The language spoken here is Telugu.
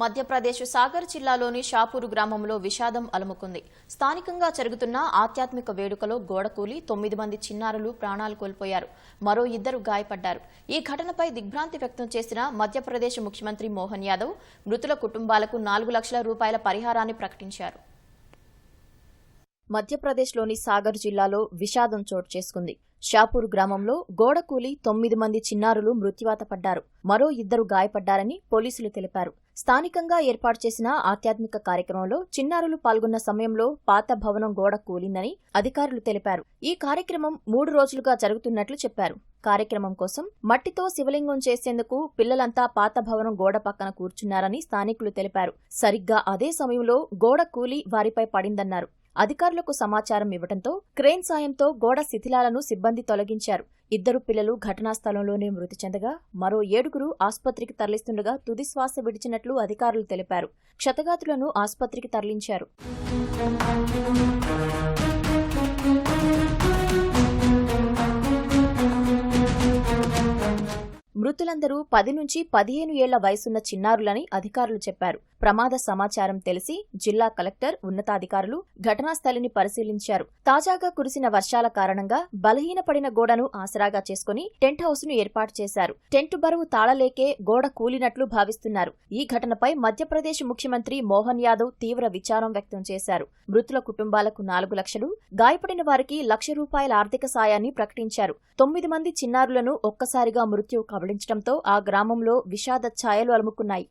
మధ్యప్రదేశ్ సాగర్ జిల్లాలోని షాపూరు గ్రామంలో విషాదం అలుముకుంది. స్థానికంగా జరుగుతున్న ఆధ్యాత్మిక వేడుకలో గోడకూలి తొమ్మిది మంది చిన్నారులు ప్రాణాలు కోల్పోయారు. మరో ఇద్దరు గాయపడ్డారు. ఈ ఘటనపై దిగ్భ్రాంతి వ్యక్తం చేసిన మధ్యప్రదేశ్ ముఖ్యమంత్రి మోహన్ యాదవ్ మృతుల కుటుంబాలకు నాలుగు లక్షల రూపాయల పరిహారాన్ని ప్రకటించారు. మధ్యప్రదేశ్లోని సాగర్ జిల్లాలో విషాదం చోటు చేసుకుంది. షాపూర్ గ్రామంలో గోడకూలి తొమ్మిది మంది చిన్నారులు మృత్యువాత పడ్డారు. మరో ఇద్దరు గాయపడ్డారని పోలీసులు తెలిపారు. స్థానికంగా ఏర్పాటు చేసిన ఆధ్యాత్మిక కార్యక్రమంలో చిన్నారులు పాల్గొన్న సమయంలో పాత భవనం గోడ కూలిందని అధికారులు తెలిపారు. ఈ కార్యక్రమం మూడు రోజులుగా జరుగుతున్నట్లు చెప్పారు. కార్యక్రమం కోసం మట్టితో శివలింగం చేసేందుకు పిల్లలంతా పాత భవనం గోడ పక్కన కూర్చున్నారని స్థానికులు తెలిపారు. సరిగ్గా అదే సమయంలో గోడ కూలి వారిపై పడిందన్నారు. అధికారులకు సమాచారం ఇవ్వడంతో క్రేన్ సాయంతో గోడ శిథిలాలను సిబ్బంది తొలగించారు. ఇద్దరు పిల్లలు ఘటనా స్థలంలోనే మృతి చెందగా మరో ఏడుగురు ఆసుపత్రికి తరలిస్తుండగా తుది శ్వాస విడిచినట్లు అధికారులు తెలిపారు. క్షతగాతులను ఆసుపత్రికి తరలించారు. మృతులందరూ పది నుంచి పదిహేను ఏళ్ళ వయసున్న చిన్నారులని అధికారులు చెప్పారు. ప్రమాద సమాచారం తెలిసి జిల్లా కలెక్టర్ ఉన్నతాధికారులు ఘటనా స్థలిని పరిశీలించారు. తాజాగా కురిసిన వర్షాల కారణంగా బలహీనపడిన గోడను ఆసరాగా చేసుకుని టెంట్ హౌస్ను ఏర్పాటు చేశారు. టెంట్ బరువు తాళలేకే గోడ కూలినట్లు భావిస్తున్నారు. ఈ ఘటనపై మధ్యప్రదేశ్ ముఖ్యమంత్రి మోహన్ యాదవ్ తీవ్ర విచారం వ్యక్తం చేశారు. మృతుల కుటుంబాలకు నాలుగు లక్షలు గాయపడిన వారికి లక్ష రూపాయల ఆర్థిక సాయాన్ని ప్రకటించారు. తొమ్మిది మంది చిన్నారులను ఒక్కసారిగా మృత్యువు కబళించడంతో ఆ గ్రామంలో విషాద ఛాయలు అలుముకున్నాయి.